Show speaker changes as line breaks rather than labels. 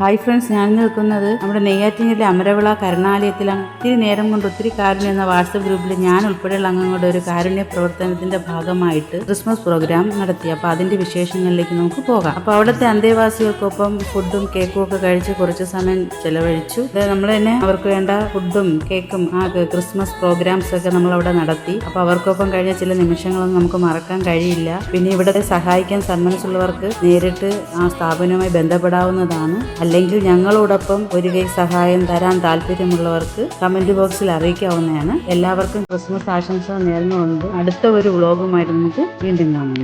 Hi friends ഞാൻ നിൽക്കുന്നത് നമ്മുടെ നെയ്യാറ്റിങ്ങിലെ അമരവിള കരുണാലയത്തിലാണ്. ഒത്തിരി നേരം കൊണ്ട് ഒത്തിരി കാരുണ്യം എന്ന വാട്സപ്പ് ഗ്രൂപ്പിൽ ഞാൻ ഉൾപ്പെടെയുള്ള അംഗങ്ങളുടെ ഒരു കാരുണ്യ പ്രവർത്തനത്തിന്റെ ഭാഗമായിട്ട് ക്രിസ്മസ് പ്രോഗ്രാം നടത്തി. അപ്പോൾ അതിന്റെ വിശേഷങ്ങളിലേക്ക് നമുക്ക് പോകാം. അപ്പോൾ അവിടുത്തെ അന്തേവാസികൾക്കൊപ്പം ഫുഡും കേക്കും ഒക്കെ കഴിച്ച് കുറച്ച് സമയം ചെലവഴിച്ചു. നമ്മൾ തന്നെ അവർക്ക് വേണ്ട ഫുഡും കേക്കും ആ ക്രിസ്മസ് പ്രോഗ്രാംസ് ഒക്കെ നമ്മൾ അവിടെ നടത്തി. അപ്പോൾ അവർക്കൊപ്പം കഴിഞ്ഞ ചില നിമിഷങ്ങളൊന്നും നമുക്ക് മറക്കാൻ കഴിയില്ല. പിന്നെ ഇവിടെ സഹായിക്കാൻ സന്മനസ്സുള്ളവർക്ക് നേരിട്ട് ആ സ്ഥാപനവുമായി ബന്ധപ്പെടാവുന്നതാണ്. അല്ലെങ്കിൽ ഞങ്ങളോടൊപ്പം ഒരു കൈ സഹായം തരാൻ താല്പര്യമുള്ളവർക്ക് കമന്റ് ബോക്സിൽ അറിയിക്കാവുന്നതാണ്. എല്ലാവർക്കും ക്രിസ്മസ് ആശംസ നേർന്നുകൊണ്ട് അടുത്ത ഒരു വ്ളോഗുമായിട്ട് നമുക്ക് വീണ്ടും കാണാം